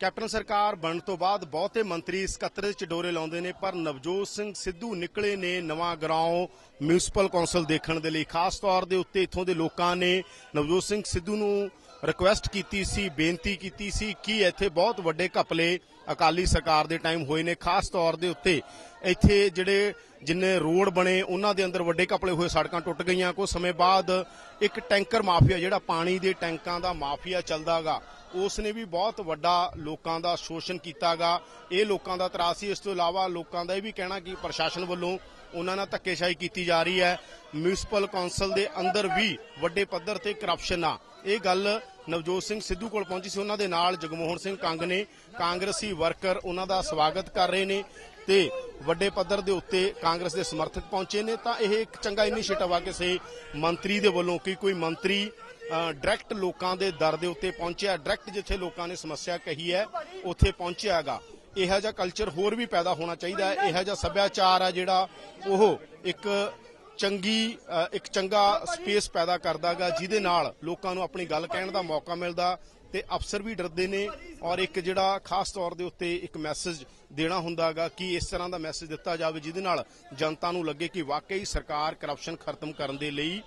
Captain ਸਰਕਾਰ ਬਣਨ ਤੋਂ ਬਾਅਦ ਬਹੁਤੇ ਮੰਤਰੀ ਇਸ ਕਤਰੇ 'ਚ ਡੋਰੇ ਲਾਉਂਦੇ ਨੇ, ਪਰ ਨਵਜੋਤ ਸਿੰਘ ਸਿੱਧੂ ਨਿਕਲੇ ਨੇ ਨਵਾਂ ਗਰਾਉਂ ਮਿਊਨਿਸਪਲ ਕੌਂਸਲ ਦੇਖਣ ਦੇ ਲਈ। ਖਾਸ ਤੌਰ ਦੇ ਉੱਤੇ ਇੱਥੋਂ ਦੇ ਲੋਕਾਂ ਨੇ ਨਵਜੋਤ ਸਿੰਘ ਸਿੱਧੂ ਨੂੰ ਰਿਕੁਐਸਟ ਕੀਤੀ ਸੀ, ਬੇਨਤੀ ਕੀਤੀ ਸੀ ਕਿ ਇੱਥੇ ਬਹੁਤ ਵੱਡੇ ਘਪਲੇ ਅਕਾਲੀ ਸਰਕਾਰ ਦੇ ਟਾਈਮ ਹੋਏ ਨੇ। ਖਾਸ ਤੌਰ ਦੇ ਉੱਤੇ ਇੱਥੇ ਜਿਹੜੇ ਜਿੰਨੇ ਰੋਡ ਬਣੇ, ਉਹਨਾਂ ਦੇ ਅੰਦਰ ਵੱਡੇ ਘਪਲੇ ਹੋਏ, ਸੜਕਾਂ ਟੁੱਟ ਗਈਆਂ। ਕੁਝ ਸਮੇਂ ਬਾਅਦ ਇੱਕ ਟੈਂਕਰ ਮਾਫੀਆ, ਜਿਹੜਾ ਪਾਣੀ ਦੇ ਟੈਂਕਾਂ ਦਾ ਮਾਫੀਆ ਚੱਲਦਾਗਾ ਉਸ ਨੇ ਵੀ ਬਹੁਤ ਵੱਡਾ ਲੋਕਾਂ ਦਾ ਸ਼ੋਸ਼ਣ ਕੀਤਾਗਾ। ਇਹ ਲੋਕਾਂ ਦਾ ਤਰਾਸ ਸੀ। ਇਸ ਤੋਂ ਇਲਾਵਾ ਲੋਕਾਂ ਦਾ ਇਹ ਵੀ ਕਹਿਣਾ ਕਿ ਪ੍ਰਸ਼ਾਸਨ ਵੱਲੋਂ ਉਹਨਾਂ ਨਾਲ ਧੱਕੇਸ਼ਾਹੀ ਕੀਤੀ ਜਾ ਰਹੀ ਹੈ। ਮਿਊਨਿਸਪਲ ਕੌਂਸਲ ਦੇ ਅੰਦਰ ਵੀ ਵੱਡੇ ਪੱਧਰ ਤੇ ਕਰਪਸ਼ਨ ਆ। ਇਹ ਗੱਲ ਨਵਜੋਤ ਸਿੰਘ ਸਿੱਧੂ ਕੋਲ ਪਹੁੰਚੀ ਸੀ। ਉਹਨਾਂ ਦੇ ਨਾਲ ਜਗਮੋਹਨ ਸਿੰਘ ਕੰਗ ਨੇ। ਕਾਂਗਰਸੀ ਵਰਕਰ ਉਹਨਾਂ ਦਾ ਸਵਾਗਤ ਕਰ ਰਹੇ ਨੇ ਤੇ ਵੱਡੇ ਪੱਧਰ ਦੇ ਉੱਤੇ ਕਾਂਗਰਸ ਦੇ ਸਮਰਥਕ ਪਹੁੰਚੇ ਨੇ। ਤਾਂ ਇਹ ਇੱਕ ਚੰਗਾ ਇਨੀਸ਼ੀਏਟਿਵ ਆ ਕਿਸੇ ਮੰਤਰੀ ਦੇ ਵੱਲੋਂ ਕਿ ਕੋਈ ਮੰਤਰੀ ਡਾਇਰੈਕਟ ਲੋਕਾਂ ਦੇ ਦਰ ਦੇ ਉੱਤੇ ਪਹੁੰਚਿਆ। ਡਾਇਰੈਕਟ ਜਿੱਥੇ ਲੋਕਾਂ ਨੇ ਸਮੱਸਿਆ ਕਹੀ ਹੈ, ਉੱਥੇ ਪਹੁੰਚਿਆਗਾ। ਇਹੋ ਜਿਹਾ ਕਲਚਰ ਹੋਰ ਵੀ ਪੈਦਾ ਹੋਣਾ ਚਾਹੀਦਾ ਹੈ। ਇਹੋ ਜਿਹਾ ਸੱਭਿਆਚਾਰ ਆ ਜਿਹੜਾ ਉਹ ਇੱਕ ਚੰਗੀ ਇੱਕ ਚੰਗਾ ਸਪੇਸ ਪੈਦਾ ਕਰਦਾਗਾ, ਜਿਹਦੇ ਨਾਲ ਲੋਕਾਂ ਨੂੰ ਆਪਣੀ ਗੱਲ ਕਹਿਣ ਦਾ ਮੌਕਾ ਮਿਲਦਾ ਤੇ ਅਫਸਰ ਵੀ ਡਰਦੇ ਨੇ ਔਰ ਇੱਕ ਜਿਹੜਾ ਖਾਸ ਤੌਰ ਦੇ ਉੱਤੇ ਇੱਕ ਮੈਸੇਜ ਦੇਣਾ ਹੁੰਦਾਗਾ ਕਿ ਇਸ ਤਰ੍ਹਾਂ ਦਾ ਮੈਸੇਜ ਦਿੱਤਾ ਜਾਵੇ ਜਿਹਦੇ ਨਾਲ ਜਨਤਾ ਨੂੰ ਲੱਗੇ ਕਿ ਵਾਕਈ ਸਰਕਾਰ ਕਰਪਸ਼ਨ ਖਤਮ ਕਰਨ ਦੇ ਲਈ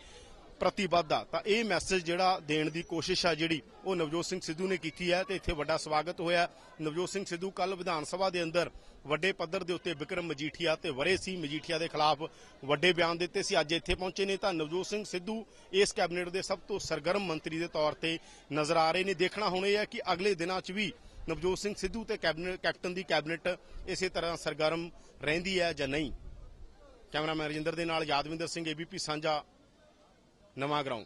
ਪ੍ਰਤੀਬੱਧ ਆ। ਤਾਂ ਇਹ ਮੈਸੇਜ ਜਿਹੜਾ ਦੇਣ ਦੀ ਕੋਸ਼ਿਸ਼ ਆ ਜਿਹੜੀ, ਉਹ ਨਵਜੋਤ ਸਿੰਘ ਸਿੱਧੂ ਨੇ ਕੀਤੀ ਹੈ ਤੇ ਇੱਥੇ ਵੱਡਾ ਸਵਾਗਤ ਹੋਇਆ। ਨਵਜੋਤ ਸਿੰਘ ਸਿੱਧੂ ਕੱਲ ਵਿਧਾਨ ਸਭਾ ਦੇ ਅੰਦਰ ਵੱਡੇ ਪੱਧਰ ਦੇ ਉੱਤੇ ਵਿਕਰਮ ਮਜੀਠੀਆ ਤੇ ਵਰੇ ਸੀ ਮਜੀਠੀਆ ਦੇ ਖਿਲਾਫ ਵੱਡੇ ਬਿਆਨ ਦਿੱਤੇ ਸੀ। ਅੱਜ ਇੱਥੇ ਪਹੁੰਚੇ ਨੇ ਤਾਂ ਨਵਜੋਤ ਸਿੰਘ ਸਿੱਧੂ ਇਸ ਕੈਬਨਿਟ ਦੇ ਸਭ ਤੋਂ ਸਰਗਰਮ ਮੰਤਰੀ ਦੇ ਤੌਰ ਤੇ ਨਜ਼ਰ ਆ ਰਹੇ ਨੇ। ਦੇਖਣਾ ਹੁਣ ਇਹ ਹੈ ਕਿ ਅਗਲੇ ਦਿਨਾਂ 'ਚ ਵੀ ਨਵਜੋਤ ਸਿੰਘ ਸਿੱਧੂ ਤੇ ਕੈਬਨਿਟ, ਕੈਪਟਨ ਦੀ ਕੈਬਨਿਟ ਇਸੇ ਤਰ੍ਹਾਂ ਸਰਗਰਮ ਰਹਿੰਦੀ ਹੈ ਜਾਂ ਨਹੀਂ? ਕੈਮਰਾਮੈਨ ਰਜਿੰਦਰ ਦੇ ਨਾਲ ਯਾਦਵਿੰਦਰ ਸਿੰਘ ਏਬੀਪੀ ਸਾਂਝਾ ਨਵਾਂ ਗਰਾਉਂ